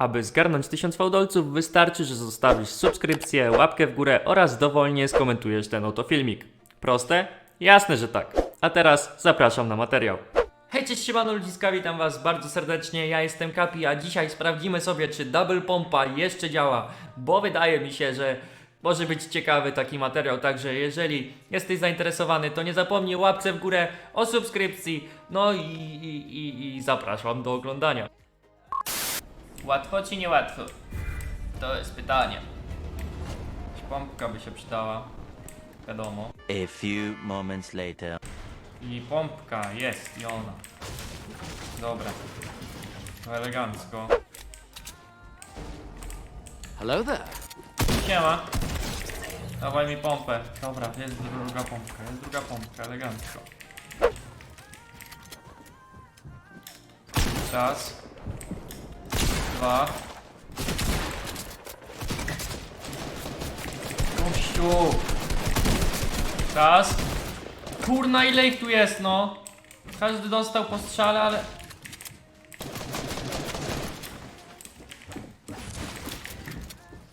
Aby zgarnąć 1000 fałdolców wystarczy, że zostawisz subskrypcję, łapkę w górę oraz dowolnie skomentujesz ten oto filmik. Proste? Jasne, że tak. A teraz zapraszam na materiał. Hej, cześć, siemano ludziska, witam was bardzo serdecznie, ja jestem Kapi, a dzisiaj sprawdzimy sobie, czy Double Pompa jeszcze działa, bo wydaje mi się, że może być ciekawy taki materiał, także jeżeli jesteś zainteresowany, to nie zapomnij łapce w górę, o subskrypcji, no i, i, i, i zapraszam do oglądania. Łatwo czy niełatwo? To jest pytanie. Pompka by się przydała, wiadomo. A few moments later. I pompka jest i ona. Dobra. To elegancko. Hello there. Siema. Dawaj mi pompę. Dobra, jest druga pompka, jest druga pompka, elegancko. Raz. Dwa. Gościu. Raz. Kurna, ile ich tu jest, no? Każdy dostał po strzale, ale...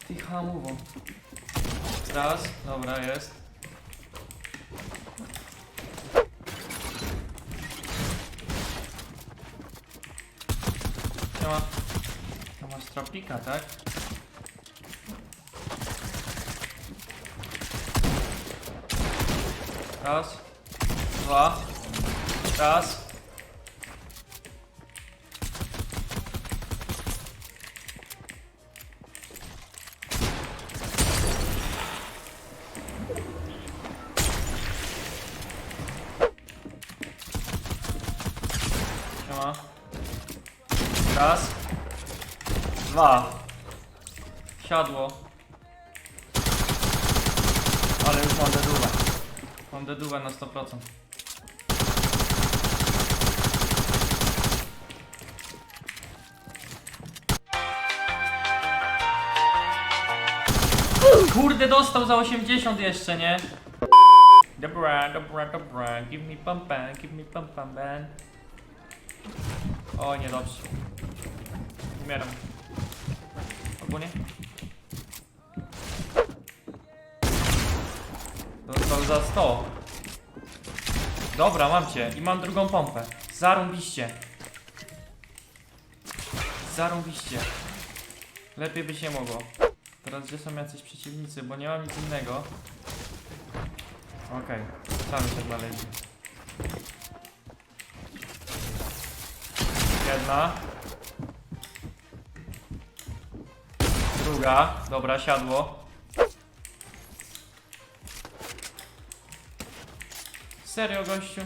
Ty hamowo. Raz, dobra, jest. Siema. Tropika, tak? Raz. Dwa. Raz. Siema. Raz. Dwa. Siadło. Ale już mam deduwę. Mam deduwę na 100%. Kurde, dostał za 80 jeszcze, nie? Dobra, dobra, dobra. Give me pump band, give me pump band. O, niedobrze. Umieram. Ogólnie? Dostał za 100. Dobra, mam cię i mam drugą pompę. Zarąbiście. Zarąbiście. Lepiej by się mogło. Teraz gdzie są jacyś przeciwnicy, bo nie mam nic innego. Okej, sami się znaleźli. Jedna. Druga. Dobra, siadło. Serio, gościu?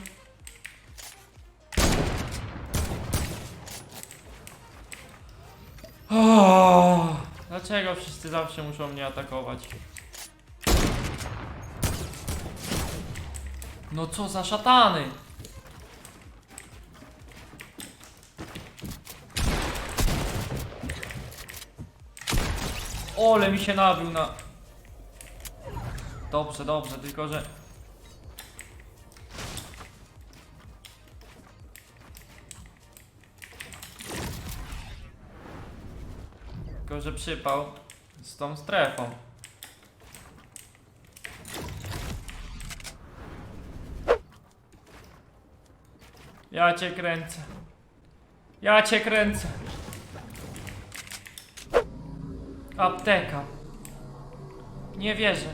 Dlaczego wszyscy zawsze muszą mnie atakować? No co za szatany! Ole mi się nabił na... Dobrze, dobrze, tylko że... Tylko, że przypał z tą strefą. Ja cię kręcę. Ja cię kręcę. Apteka. Nie wierzę.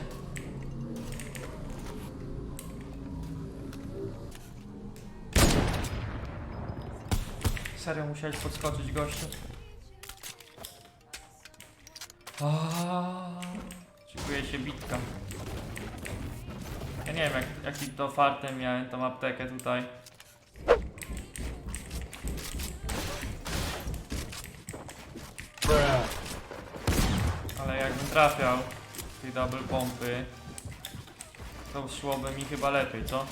Serio musiałeś podskoczyć gościu? Szykuje się bitka. Ja nie wiem jak, jaki to fartem miałem tą aptekę tutaj. Ale jakbym trafiał tej double pompy, to szłoby mi chyba lepiej, co?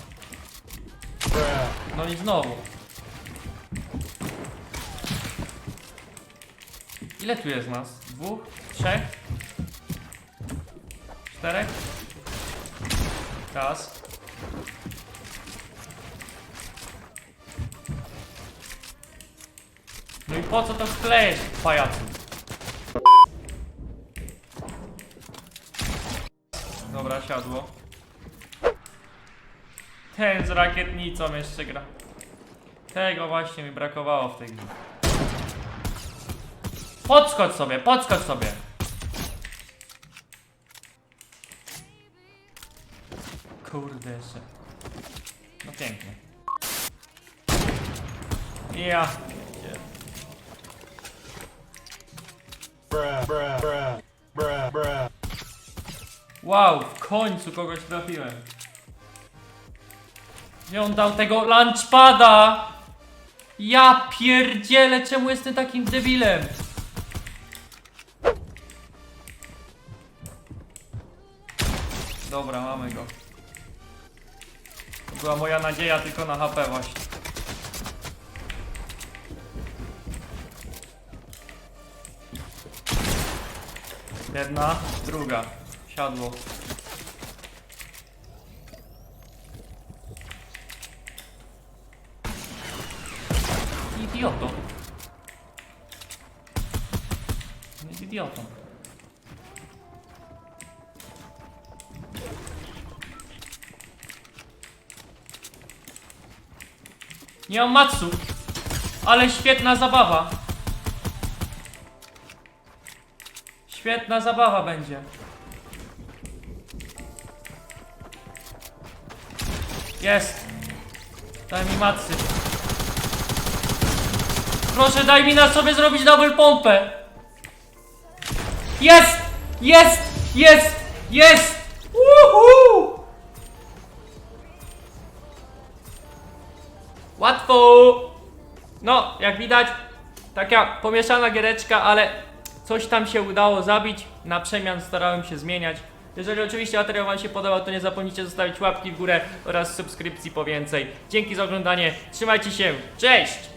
No i znowu. Ile tu jest nas? Dwóch? Trzech? Czterech? Raz. No i po co to wklejesz, pajacu? Dobra, siadło. Ten z rakietnicą jeszcze gra. Tego właśnie mi brakowało w tej grze. Podskocz sobie, podskocz sobie. Kurde jeszcze. No pięknie. Ja. bruh, bruh, bruh, bruh, bruh. Wow, w końcu kogoś trafiłem. Gdzie on dał tego lunchpada? Ja pierdzielę, czemu jestem takim debilem? Dobra, mamy go. To była moja nadzieja tylko na HP właśnie. Jedna, druga. Siadło. Idioto. On Jest idiotą. Nie mam matsu. Ale świetna zabawa. Świetna zabawa będzie. Jest. Daj mi macy. Proszę daj mi na sobie zrobić double pompę. Jest! Jest! Jest! Jest! Woohoo! Łatwo! No, jak widać, taka pomieszana giereczka, ale coś tam się udało zabić. Na przemian starałem się zmieniać. Jeżeli oczywiście materiał Wam się podobał, to nie zapomnijcie zostawić łapki w górę oraz subskrypcji po więcej. Dzięki za oglądanie, trzymajcie się, cześć!